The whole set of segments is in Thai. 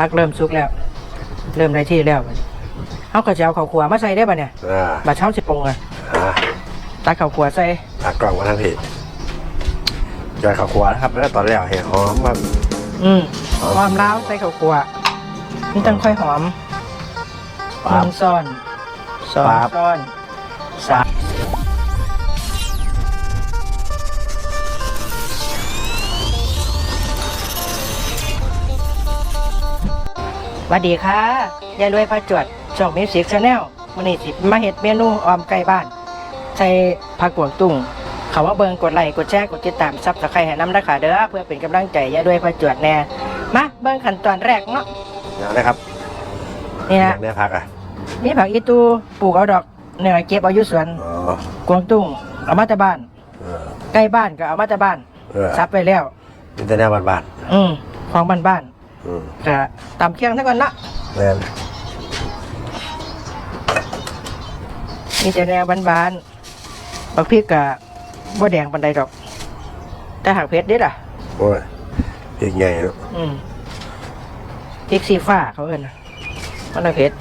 พักเริ่มสุกแล้ว เริ่มได้ที่แล้วบัดนี้เขาก็จะเอาข้าวขัวมาใส่ได้ป่ะเนี่ยอ่าบัดเช้าสิปรุงอะอ่าตักข้าวขัวใส่ตักกล่องมาทั้งทีจอยข้าวคั่วนะครับแล้วตอนแรกเห็นหอมแบบ อืมหอมล้าวใส่ข้าวขัวนี่ต้องค่อยหอมหปั๊บ นึ่งซ้อนสองปั๊บซ้อนสาม วัสดีค่ะยายรวยพระจวดช่องมิวสิกชาแนลวันนี้สิมาเห็ดเมนูออมไก่บ้าน ใส่ผักกวางตุ้งเขาว่าเบิงกดไลค์กดแชร์กดติดตามซับสไครต์ให้น้ำนะคะเด้อเพื่อเป็นกำลังใจยายรวยพระจวดแน่มาเบิ่งขั้นตอนแรกเนาะอย่างนะครับนี่อนะย่างเนี้ยพักอะมีผักอีตูปลูกเอาดอกเหนื่อยเก็บเอาอยุสวนอ๋อกวางตุ้งเอามาจากบ้านเออใกล้บ้านก็เอามาจากบ้านเออซับไปแล้วมีแต่แนวบ้านอืมของบ้านบ้านๆ อืมๆก็ตำเคียงเท่ากันเนาะแม่นมีแต่แนวบ้านๆบักพริกก็บ่แดงปานใดดอก แต่หากเผ็ดเด็ดอะ โอ้ยพริกใหญ่เนอะอืมพริกสีฟ้าเขาเอิ้นน่ะมันน่ะเผ็ด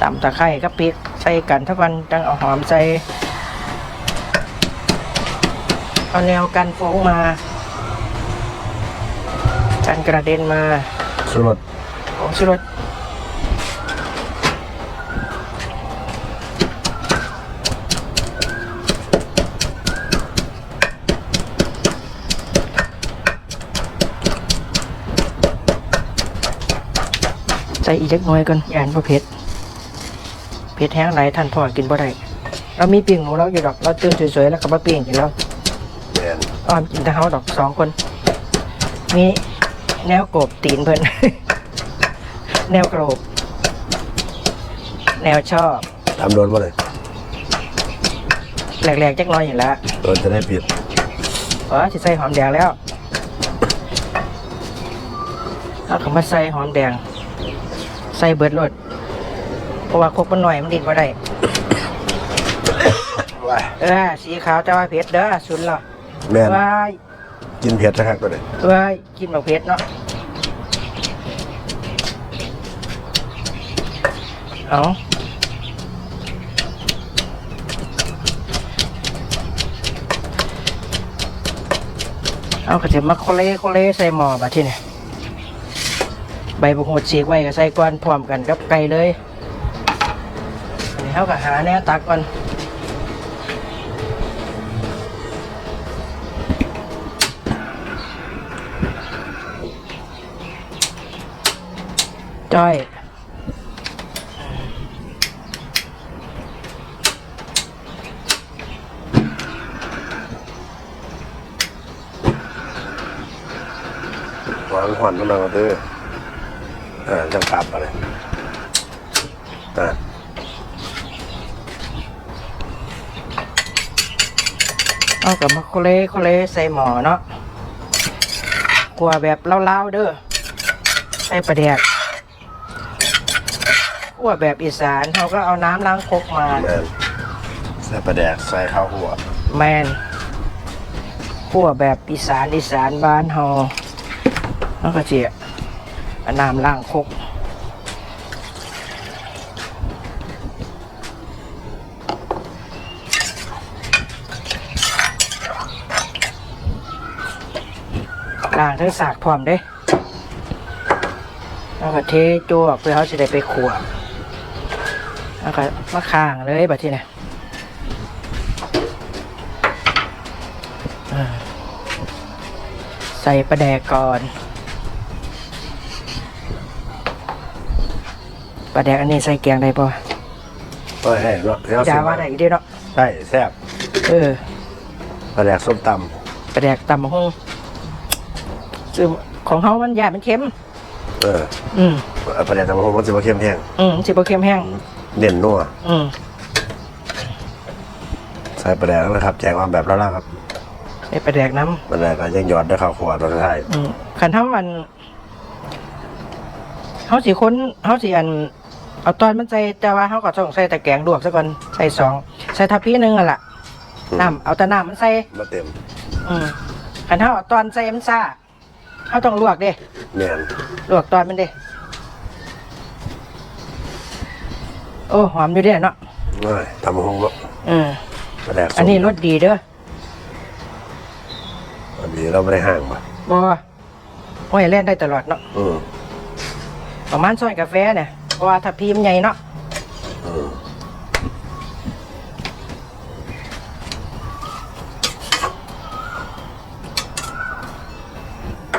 ตำตะไคร้กับพริกใส่กันเท่ากันจังเอาหอมใส่เอาแนวกันฟงมา กันกระเด็นมาสุรสผงชูรสใส่อีกเล็กน้อยก่อนยานประเภทเผ็ดแห้งไหลายท่านพ่อกินบ่ได้เรามีปิ้งหนูเราอยู่ดอกเราตื่นสวยๆแล้วก็มาปิ้งกินแล้วแม่นอ้อมกินแต่เฮาดอกสองคนมี แนวโกบตีนเพิ่น แนวโกรบแนวชอบทำโดนมาเลยแหลกๆจักหน้อยอยู่แล้วโดนจะได้ปิดอ๋อสิใส่หอมแดงแล้วเอาเขามาใส่หอมแดง ใส่เบิดรสเพราะว่าครกมันหน่อยมันดินมาได้ว้ายเออสีขาวแต่ว่าเผ็ดเด้อสุนเหรอแม่นว้าย กินเผ็ดนะครับตัวนี้ว้ายกินแบบเผ็ดเนาะเอาเอากระเทียมมาโคเล่โคเล่ใส่หม้อบัดที่นี่ใบบุกโหดฉีกไว้ก็ใส่ก้อนพร้อมกันกับไก่เลยอันนี้เขาก็หาแนวตักก่อน จ้อยหวานหวานมันเอาตื้ออ่าจังกลับอะไรอ่าเอากับมาโคเล่โคเล่ใส่หมอเนาะกลัวแบบเล่าๆเด้อใส่ปลาแดกขั วแบบอีสานเขาก็เอาน้ำล้างครกมา แม่นใส่ปลาแดกใส่ข้าวหัวแมนขัวแบบอีสานอีสานบ้านเฮาแล้วก็เจียเอาน้ำล้างครกล้างทั้งสากพร้อมเด้แล้วก็เทจั่วเพื่อเขาจะได้ไปขัว แล้วก็มาข้างเลยแบบที่เนี่ยอ่าใส่ปลาแดกก่อนปลาแดกอันนี้ใส่แกงได้ปะเฮ้ยให้เนาะเดี๋ยวอยาว่าไหนอีกเดีเนาะใช่แซ่บเออปลาแดกส้มตปลาแดกตำมะฮงซึ่งของเขามันยามันเค็มำเออ อืมปลาแดกตำมะฮงมันจะมาเค็มแห้ง อืมสิบเค็มแห้ง เด่นนัวอืมใส่ปลาแดกแล้วนะครับ แจกมาแบบล่าๆครับใส่ปลาแดกน้ำปลาแดกก็ยังหยอดด้วยข้าวขัวตอนท้ายอืมขันเท่ามันเขาสีค้นเขาสีอัน เอาตอนมันใส่แต่ว่าเขาก็ต้องใส่แต่แกงลวกซะก่อนใส่สองใส่ทัพพีหนึงอะล่ะน้ำเอาแต่น้ำมันใส่ มาเต็มอืมขันเท่าเอาตอนใส่มันซ่าเขาต้องลวกเด้แม่นลวกตอนมันเด้ โอ้หอมอยู่เด้เนาะน้อยทำหงเนาะอืมปลาแดกส้มอันนี้รสดีเด้ออันนี้เราไม่ได้ห่างป่ะบ่โอ้ยเล่นได้ตลอดเนาะอืมประมาณช้อนกาแฟเนี่ยเพราะว่าถ้าพิมพ์ใหญ่เนาะอืม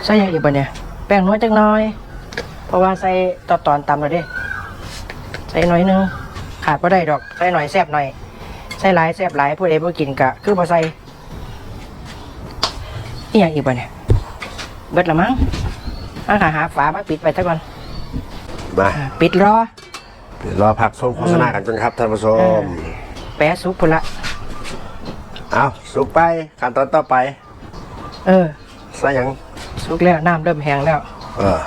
ใส่หยังอีกบ่เนี่ยแป้งน้อยจังน้อย เพราะว่าใส่ตอนตอนตำแล้วเด้ใส่หน่อยหนึงขาดบ่ได้ดอกใส่หน่อยแซ่บหน่อยใส่หลายแซ่บหลายผู้ใดบ่กินกะคือบ่ใส่อีหยังอีกบ่เนี่ยเบิดละมั้งอาหาหาฝามาปิดไว้ซะก่อนมาอ่าปิดรอเดี๋ยวรอพักส้มโฆษณากันจนครับท่านผู้ชมแปะซุปพุ่นละเอาสุกไปขั้นตอนต่อไป เออใส่หยังสุกแล้วน้ำเริ่มแห้งแล้ว เออ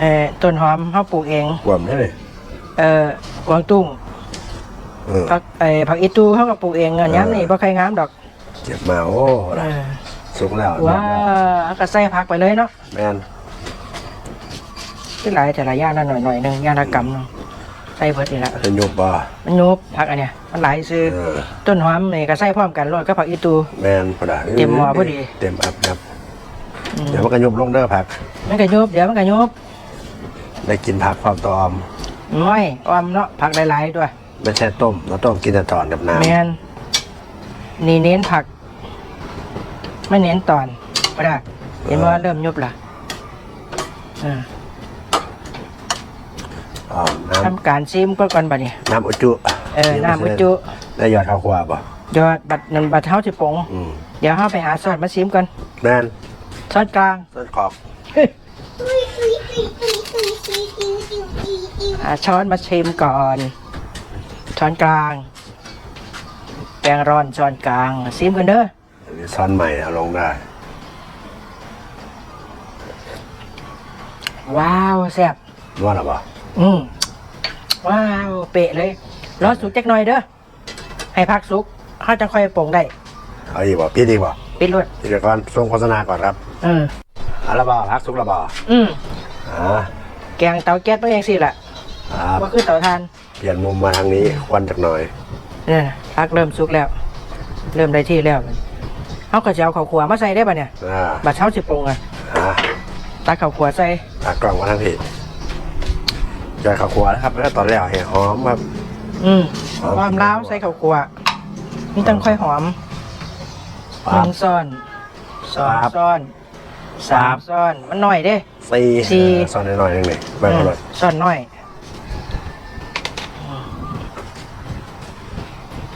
เออต้นหอมเฮาปลูกเองกวมได้เลย เออกวางตุ้งเออ ผักไอ้ผักอีตูเฮาก็ปลูกเองเงินย้ำนี่บ่ใครงามดอกเจ็บมาโอ้เออสุกแล้วว้าก็ใส่ผักไปเลยเนาะแมนที่หลายแต่ละอย่างละหน่อยหน่อยๆหนึงอย่างละกำหนึงใส่เบิดนี่ละจะยุบบ่มันยุบผักอันเนี้ยมันหลายซื้อเออต้นหอมนี่ก็ใส่พร้อมกันโรยกับผักอีตู แมนพอดาเต็มหม้อพอดี เต็มอัพครับอืมเดี๋ยวมันก็ยุบลงเด้อผัก มันก็ยุบเดี๋ยวมันก็ยุบได้กินผักความตอม น้อยออมเนาะผักหลายๆด้วยไม่ใช่ต้มเราต้มกินแต่ตอนกับน้ำแมนนี่เน้นผัก ไม่เน้นตอนก็ได้เห็นว่าเริ่มยุบละอ่าอ๋อน้ทำการซิมก็ก่อนบัดนี้ำน้ำอุจจุเออน้ำอุจจุได้หยอดข้าวคั่วป่ะยอดบัดนันบัดเท้าสิปงอืมเดี๋ยวเฮาไปหาซอสมาซิมก่อนแมนซอสกลางต้นขอบ หาช้อนมาชิมก่อน ช้อนกลาง แปรงร้อนช้อนกลางซิมกันเด้ออันนี้ซ้อนใหม่เอาลงได้ ว้าวแซ่บนวดหรอป่ะอืมว้าวเป๊ะเลยรอสุกจักหน่อยเด้อให้พักสุกเขาจะค่อยปรุงได้เอาอีกป่ะพี่ดีป่ะปิดรวดเดี๋ยวก่อนส่งโฆษณาก่อนครับเออเอาละบ่พักสุกละบ่อืมอ่าแกงเตาแก๊สเป็นยังสิล่ะ ครับว่าคือเตาทานเปลี่ยนมุมมาทางนี้ควันจากหน่อยเนี่ยพักเริ่มสุกแล้ว เริ่มได้ที่แล้วเขาก็จะเอาข้าวขัวมาใส่ได้ป่ะเนี่ยอ่าบัดเช้าสิปรุงอะอ่าตักข้าวขัวใส่ตากล่องมาทางผิดจอยข้าวคั่วนะครับแล้วตอนแรกเห็นหอมครับอืมหอมความล้าวใส่ข้าวขัวนี่ต้องค่อยหอมหปั๊บ นึ่งซ้อนสองครับ ซ้อนสามซ้อนมันหน่อยเด้ สี่สี่ เออซอนหน่อยๆนึงเลยแบ่งกันเลยซ่อนน้อย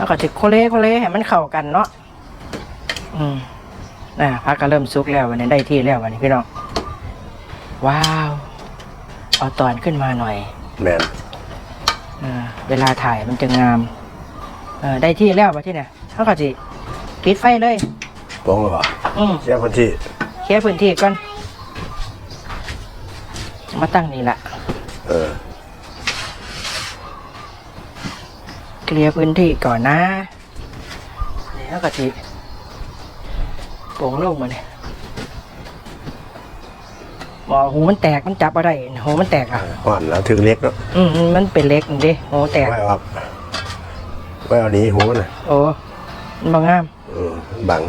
แล้วก็จะโคเล่โคเล่ให้มันเข้ากันเนาะอืมน่ะพักก็เริ่มสุกแล้ววันนี้ได้ที่แล้ววันนี้พี่น้องว้าว เอาตอนขึ้นมาหน่อยแมนเออเวลาถ่ายมันจะงามเออได้ที่แล้วมาที่เนี่ยเขาก็จะปิดไฟเลยปงหรือเปล่าอืมเชี่ยคนที่เคลียร์พื้นที่ก่อนมาตั้งนี่แหละเออ เคลียร์พื้นที่ก่อนนะแล้วก็ทีโป่งลงมาเนี่ยหมอหูมันแตกมันจับอะไรหูมันแตกอะห่อนแล้วถึงเล็กเนาะอืมมันเป็นเล็กนี่ดิหูแตกไว้ออกไว้เอานี้หูน่ะโอ้มันบางงามเออบัง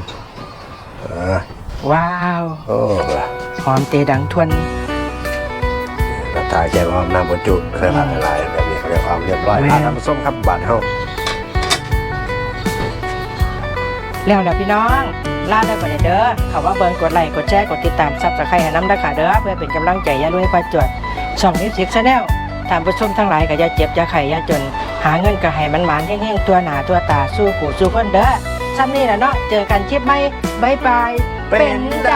อ่าว้าวโอ้หอมเตดังทวนกระตายแกงออมน้ำบรรจุใส่ผักหลายๆแบบนี้เรียกความเรียบร้อยแม่อ่าน้ำส้มครับบาทเท่าแล้วเดี๋ยวพี่น้องลาได้ก่อนเด้อเขาว่าเบิร์นกดไลค์กดแชร์กดติดตามซับสไครต์ให้น้ำดักขาเด้อเพื่อเป็นกำลังใจอย่ารวยพาจวดช่องมิวสิกชาแนลทานผู้ชมทั้งหลายก็อย่าเจ็บอย่าไข้อย่าจน หาเงินก็ให้มันหมานๆแห้งๆตัวหนาตัวตาสู้ผู้สู้คนเด้อซ้ำนี่แหละเนาะเจอกันคลิปไหมบายบายเป็นได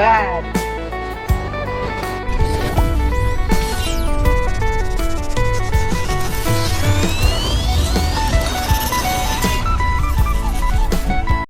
ว้า